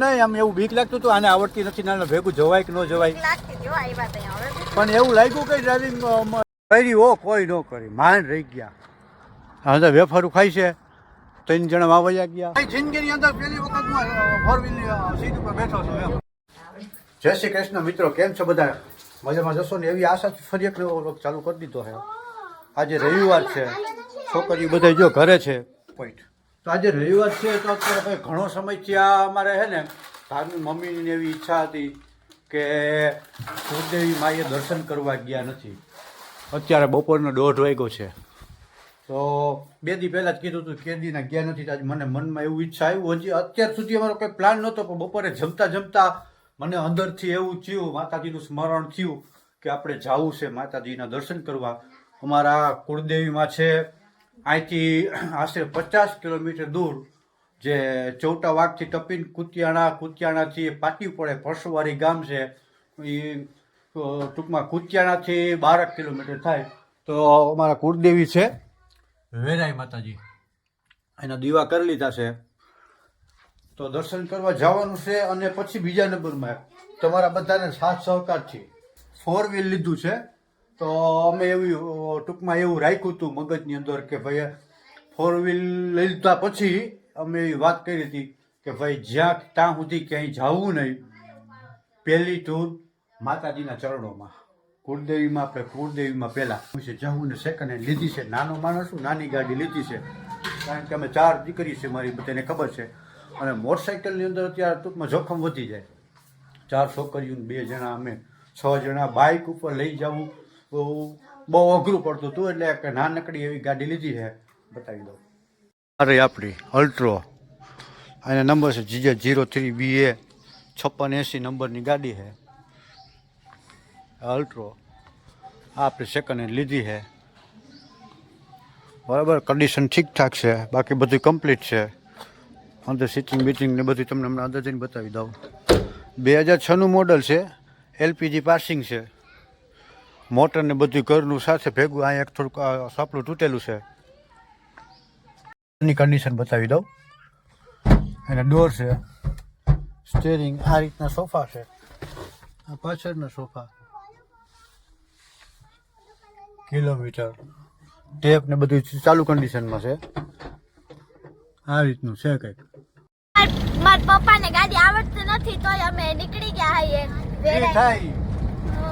નહીં આમ એવું બીક લાગતું હતું આને આવડતી નથી નાના ભેગું જવાય કે ન જવાય. હો, પણ એવું લાગ્યું કે ડ્રાઇવિંગ કરી હો કોઈ ન કરી. માંડ રહી ગયા. હા તો વેફારું ખાય છે. ત્રણ જણા વાવૈયા ગયા. જિંદગીની અંદર પહેલી વખત હું ફોર વ્હીલ સીટ ઉપર બેઠો છું એમ. જય શ્રી કૃષ્ણ મિત્રો કેમ છો બધા? મજામાં જશો ને? એવી આશા ફરી એક નવો ચાલુ કરી દીધો છે. આજે રવિવાર છે. છોકરીઓ બધા જો ઘરે છે. પોઈન્ટ તો આજે રવિવાર છે તો અત્યારે ભાઈ ઘણો સમય ત્યાં અમારે છે ને ભાગની મમ્મીની એવી ઈચ્છા હતી કે કુળદેવી માએ દર્શન કરવા ગયા નથી. અત્યારે બપોરનો દોઢ વાગ્યો છે. તો બે દી પહેલાં જ કીધું હતું કે દીના ગયા નથી તો આજે મને મનમાં એવું ઈચ્છા આવ્યું. હજી અત્યાર સુધી અમારો કોઈ પ્લાન નહોતો પણ બપોરે જમતા જમતા મને અંદરથી એવું થયું માતાજીનું સ્મરણ થયું કે આપણે જવું છે માતાજીના દર્શન કરવા. અમારા કુળદેવીમાં છે અહીંથી આશરે પચાસ કિલોમીટર દૂર જે ચૌટા વાગથી ટપીને કુતિયાણા કુતિયાણાથી પાટી પડે પરસવારી ગામ છે એ ટૂંકમાં કુતિયાણાથી બારક કિલોમીટર થાય. તો અમારા કુળદેવી છે. વેરાઈ માતાજી. એના દીવા કરી લીધા છે. તો દર્શન કરવા જવાનું છે અને પછી બીજા નંબરમાં તમારા બધાને સાથ સહકારથી ફોર વ્હીલ લીધું છે. તો અમે એવી ટૂંકમાં એવું રાખ્યું હતું મગજની અંદર કે ભાઈ ફોર વ્હીલ લઈ લીધા પછી અમે એવી વાત કરી હતી કે ભાઈ જ્યાં ત્યાં સુધી ક્યાંય જવું નહીં. પહેલી ટૂર માતાજીના ચરણોમાં. કુળદેવીમાં આપણે કુળદેવીમાં પહેલાં. છે જવું ને સેકન્ડ હેન્ડ લીધી છે. નાનો માણસ છું નાની ગાડી લીધી છે. કારણ કે અમે ચાર દીકરી છે મારી, બધાને ખબર છે. અને મોટરસાઇકલની અંદર અત્યારે ટૂંકમાં જોખમ વધી જાય. ચાર છોકરીઓને બે જણા, અમે છ જણા, બાઇક ઉપર લઈ જવું. બહુ બહુ અઘરું પડતું હતું એટલે કે નાનકડી એવી ગાડી લીધી છે. બતાવી દઉં. અરે આપણી અલ્ટ્રો. એના નંબર છે GJ zero three B A છપ્પન એંસી નંબરની ગાડી છે. અલ્ટ્રો. આપણે સેકન્ડ હેન્ડ લીધી છે. બરાબર કન્ડિશન ઠીકઠાક છે. બાકી બધું કમ્પ્લીટ છે. અંદર સિટિંગ બીટિંગ ને બધું તમને હમણાં અંદર જઈને બતાવી દઉં. બે હજાર છનું મોડલ છે. એલપીજી પાર્સિંગ છે. મોટર ને બધું ઘરનું સાથે ભેગું અહીંયા એક થોડુંક સાપડું તૂટેલું છે. એની કન્ડિશન બતાવી દઉં. એને ડોર છે. સ્ટેરિંગ આ રીતના સોફા છે. આ પાછળના સોફા. કિલોમીટર. ટેપ ને બધું ચાલુ કન્ડિશનમાં છે. આ રીતનું છે કંઈક. મારા પપ્પાને ગાડી આવડતી નથી તોય અમે નીકળી ગયા હાઈએ. થાય.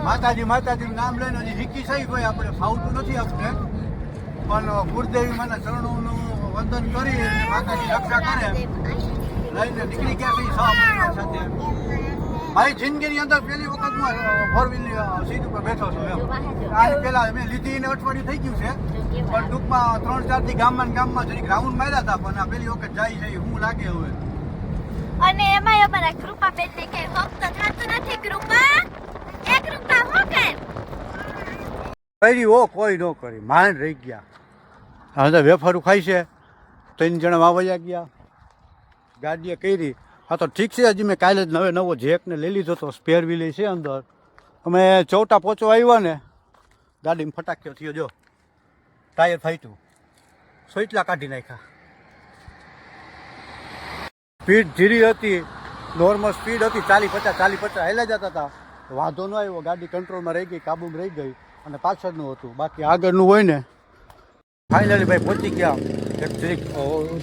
માતાજી માતાજી નામ લઈને હજી શીખી સહી કોઈ આપણે ફાવતું નથી આપણે. પણ ગુરુદેવી માના ચરણોનું વંદન કરી માતાજી રક્ષા કરે. લઈને નીકળી ગયા કઈ સાથે. મારી જિંદગીની અંદર પહેલી વખત હું ફોર વ્હીલ સીટ ઉપર બેઠો છું એમ. આની પહેલા મેં લીધી ને અઠવાડિયું થઈ ગયું છે. પણ ટૂંકમાં ત્રણ ચારથી ગામમાં ગામમાં જરીક રાઉન્ડ માર્યા હતા, પણ આ પહેલી વખત જાય એ હું લાગે હવે. અને એમાં અમારા કૃપા બેન ને કે ફક્ત થતું નથી, કૃપા એ કૃપા હું કે કરી ઓ કોઈ ન કરી માંડ રહી ગયા. હા, તો વેફારું ખાય છે. ત્રણ જણા વાવૈયા ગયા. ગાડીએ કરી. હા, તો ઠીક છે, હજી મેં કાલે જ નવે નવો જેકને લઈ લીધો તો સ્પેર વ્હીલ છે અંદર. અમે ચોટા પોચો આવ્યા ને, ગાડીમાં ફટાક્યો થયો, જો. ટાયર ફાટ્યું. સોઈટલા કાઢી નાખ્યા. સ્પીડ ધીરી હતી. નોર્મલ સ્પીડ હતી. ચાલી પચાસ ચાલી પચાસ હેલા જતા હતા. વાંધો ન આવ્યો. ગાડી કંટ્રોલમાં રહી ગઈ, કાબુમાં રહી ગઈ. અને પાછળનું હતું. બાકી આગળનું હોય ને ફાઇનલી ભાઈ પહોંચી ગયા. એક જરીક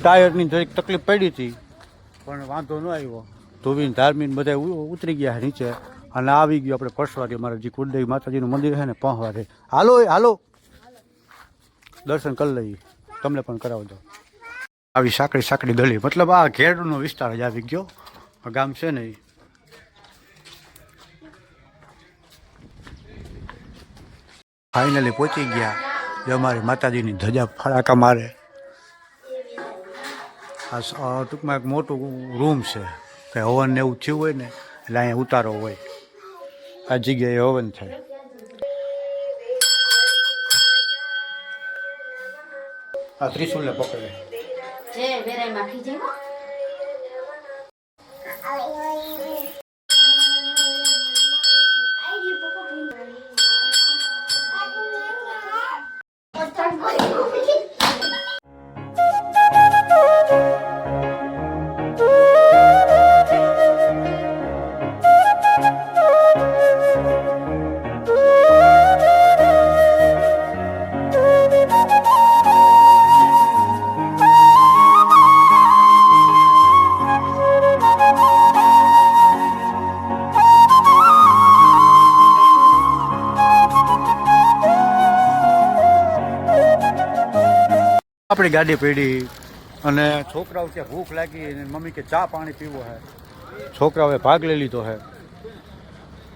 ટાયરની જરીક તકલીફ પડી હતી, પણ વાંધો ન આવ્યો. ધોબીન ધાર્મીને બધા ઉતરી ગયા નીચે અને આવી ગયો આપણે પરસવારી અમારા જે કુલદેવી માતાજીનું મંદિર છે ને, પહોંચવારે. હાલો, એ, હાલો. દર્શન કરી લઈએ. તમને પણ કરાવજો આવી સાંકડી સાંકડી ગલી. મતલબ આ ઘેરનો વિસ્તાર જ આવી ગયો. ગામ છે ને ફાઇનલી પહોંચી ગયા. જે અમારી માતાજીની ધજા ફડાકા મારે. આ ટૂંકમાં એક મોટું રૂમ છે. કે હવન ને એવું થયું હોય ને, એટલે અહીંયા ઉતારો હોય. આ જગ્યાએ હવન થાય. આ ત્રિશુલને પકડે. આપણી ગાડી પડી. અને છોકરાઓ કે ભૂખ લાગી અને મમ્મી કે ચા પાણી પીવો છે છોકરાઓએ ભાગ લઈ લીધો છે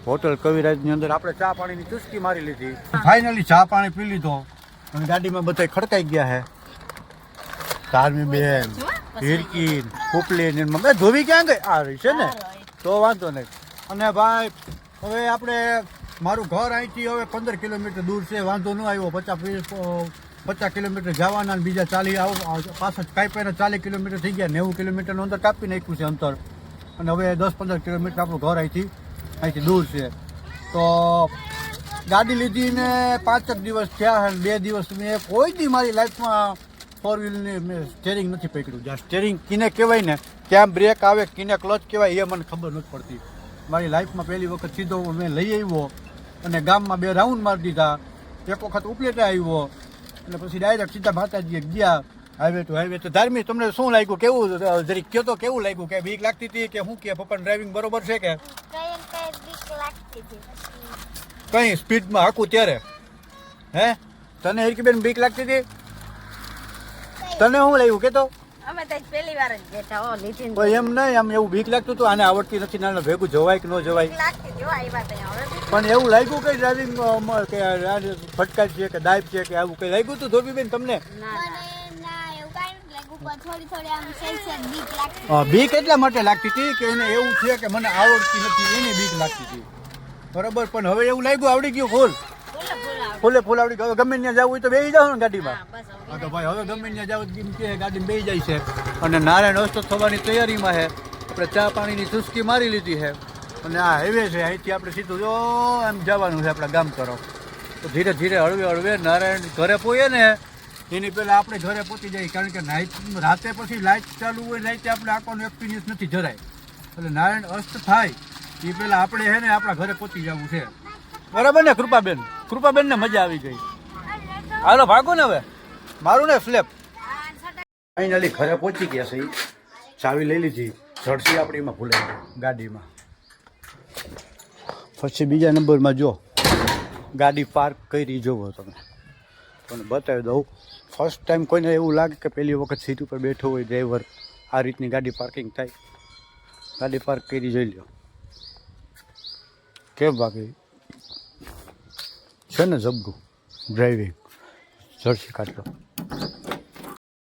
હોટલ કવિરાજની અંદર આપણે ચા પાણીની ચુસ્કી મારી લીધી. ફાઇનલી ચા પાણી પી લીધો અને ગાડીમાં બધા ખડકાઈ ગયા છે તારમી બેન હિરકી કુપલી ને મમ્મી. ધોવી ક્યાં ગઈ? આ રહી છે ને? તો વાંધો નહીં. અને ભાઈ હવે આપણે મારું ઘર અહીંથી હવે પંદર કિલોમીટર દૂર છે. વાંધો ન આવ્યો. પચાસ પચાસ કિલોમીટર જવાના અને બીજા ચાલી આવ પાછળ કાંઈ ચાલીસ કિલોમીટર થઈ ગયા, નેવું કિલોમીટરનું અંતર કાપી નાખ્યું છે અંતર. અને હવે દસ પંદર કિલોમીટર આપણું ઘર અહીંથી અહીંથી દૂર છે. તો ગાડી લીધીને પાંચેક દિવસ થયા અને બે દિવસ મેં કોઈ દી મારી લાઈફમાં ફોર વ્હીલની મેં સ્ટેરિંગ નથી પકડ્યું. જ્યાં સ્ટેરિંગ કિને કહેવાય ને, ક્યાં બ્રેક આવે, કિને ક્લચ કહેવાય, એ મને ખબર નથી પડતી. મારી લાઈફમાં પહેલી વખત સીધો મેં લઈ આવ્યો અને ગામમાં બે રાઉન્ડ મારી દીધા. એક વખત ઉપલેટા આવ્યો અને પછી ડાયરેક્ટ સીધા માતાજીએ ગયા હાઈવે ટુ હાઈવે તો ધાર્મિક તમને શું લાગ્યું? કેવું જરીક કયો તો કેવું લાગ્યું? કે બીક લાગતી હતી કે શું કે? પપ્પા ડ્રાઇવિંગ બરોબર છે કે? કઈ સ્પીડમાં હાકું ત્યારે? હે? તને હિરકીબેન બીક લાગતી હતી? તને શું લાગ્યું? કે તો અમે તો પહેલી વાર જ બેઠા હો નીતિન કોઈ એમ નહીં આમ એવું બીક લાગતું હતું આને આવડતી નથી નાના ભેગું જવાય કે ન જવાય. લાગતી હતી આવ્યા ત્યાં હવે પણ એવું લાગ્યું કે ડ્રાઇવિંગ કે ફટકાર છે કે દાઈપ છે કે આવું કઈ લાગ્યું હતું ધોબીબેન તમને? ના ના. એવું કાંઈ નથી લાગ્યું પણ થોડી થોડી આમ સેલ સેલ બીક લાગતી. અ, બીક એટલા માટે લાગતી હતી કે એને એવું છે કે મને આવડતી નથી એને બીક લાગતી હતી. બરોબર પણ હવે એવું લાગ્યું આવડી ગયું ફૂલ બોલો ફૂલે ફૂલાવડી હવે ગમે ત્યાં જવું હોય તો બેસી જાવ ને ગાડીમાં. હા હા તો ભાઈ હવે ગમે ત્યાં જાવ કેમ કે ગાડી બેસી જાય છે. અને નારાયણ અસ્ત થવાની તૈયારીમાં છે. આપણે ચા પાણીની ચુસ્કી મારી લીધી છે. અને આ હાઈવે છે અહીંથી આપણે સીધું જો એમ જવાનું છે આપણા ગામ તરફ. તો ધીરે ધીરે હળવે હળવે નારાયણ ઘરે પોઈએ ને એની પહેલાં આપણે ઘરે પહોંચી જઈએ. કારણ કે નાઇટ રાતે પછી લાઇટ ચાલુ હોય લાઇટ આપણે આંખોનો એક્સપિરિયન્સ નથી જરાય. એટલે નારાયણ અસ્ત થાય એ પહેલાં આપણે છે ને આપણા ઘરે પહોંચી જવું છે. બરાબર ને કૃપાબેન? કૃપાબેનને મજા આવી ગઈ. હાલો, ભાગો ને હવે. મારું ને સ્લેપ ફાઇનલી ઘરે પહોંચી ગયા છે. ચાવી લઈ લીધી. જર્સી આપણી એમાં ભૂલે ગાડીમાં. પછી બીજા નંબરમાં જો, ગાડી પાર્ક કરી જોવો તમે. પણ બતાવી દઉં ફર્સ્ટ ટાઈમ કોઈને એવું લાગે કે પહેલી વખત સીટ ઉપર બેઠો હોય ડ્રાઈવર આ રીતની ગાડી પાર્કિંગ થાય. ગાડી પાર્ક કરી જોઈ લો કેમ બાકી છે ને જબરું ડ્રાઇવિંગ જર્સી કાઢતો.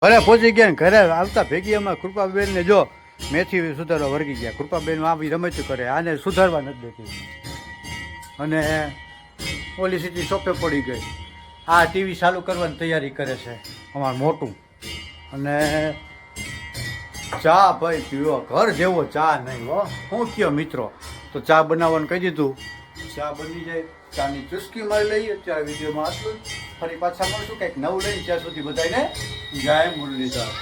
ઘરે પહોંચી ગયા ને ઘરે આવતા ભેગી અમારા કૃપાબેનને જો મેથી સુધારવા વર્ગી ગયા. કૃપાબેન આવી રમત કરે, આને સુધારવા નથી દેતી. અને ઓલી સીધી ચોપે પડી ગઈ. આ ટીવી ચાલુ કરવાની તૈયારી કરે છે, અમારું મોટું. અને ચા ભાઈ પીવો, ઘર જેવો ચા નહીં હો. હું કયો મિત્રો? તો ચા બનાવવાનું કહી દીધું. ચા બની જાય. ચાની ચુસ્કી મારી લઈએ. અત્યારે વિડીયોમાં આટલું ફરી પાછા મળશું. કંઈક નવું લઈને ત્યાં સુધી બધાને જય મુરલીધર.